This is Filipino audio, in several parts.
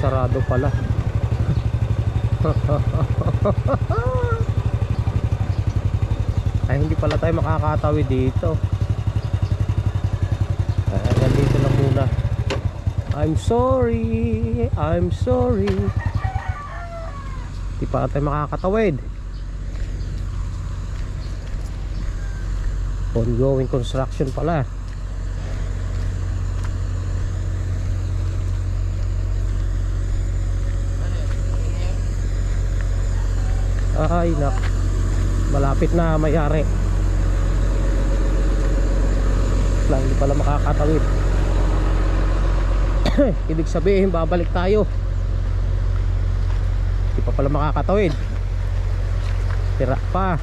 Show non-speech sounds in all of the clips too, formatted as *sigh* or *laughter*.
Sarado pala. Ay, hindi pala tayo makakatawid dito. Ay, hanggang dito lang muna. I'm sorry. I'm sorry. Hindi pa tayo makakatawid. Ongoing construction pala. Ay, nak. Malapit na mayari. Lang, hindi pala makakatawid. *clears throat* Ibig sabihin, babalik tayo. Hindi pa pala makakatawid. Tira pa.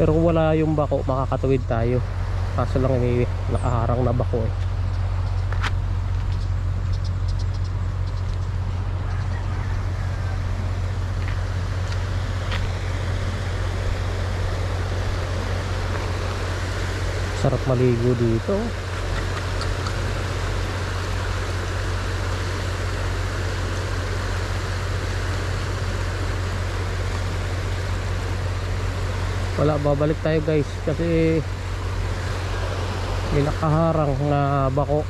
Pero kung wala yung bako, makakatawid tayo. Kaso lang may nakaharang na bako eh. Sarap maligo dito. Wala babalik tayo guys. Kasi may nakaharang na bako.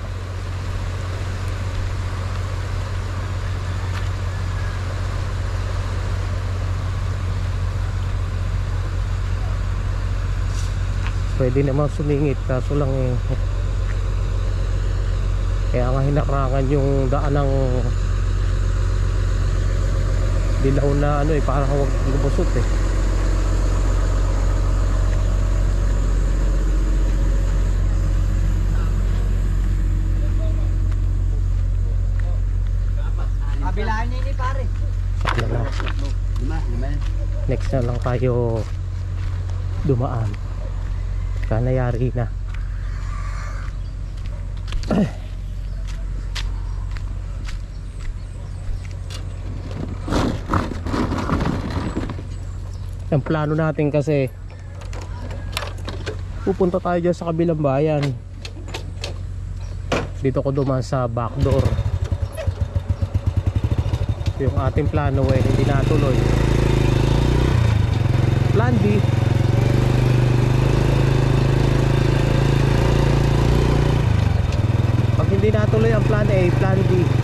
Pwede naman sumingit kaso lang eh. Kaya nga hinarangan yung daan ng dilaw na ano eh parang huwag lubusot eh Kabilaan niya ni pare. Na. Lima, lima. next na lang tayo dumaan kanayari na *clears throat* ang plano natin kasi pupunta tayo dyan sa kabilang bayan dito ko dumaan sa back door yung ating plano eh hindi natuloy Plan B. Pag hindi natuloy ang plan A, plan B.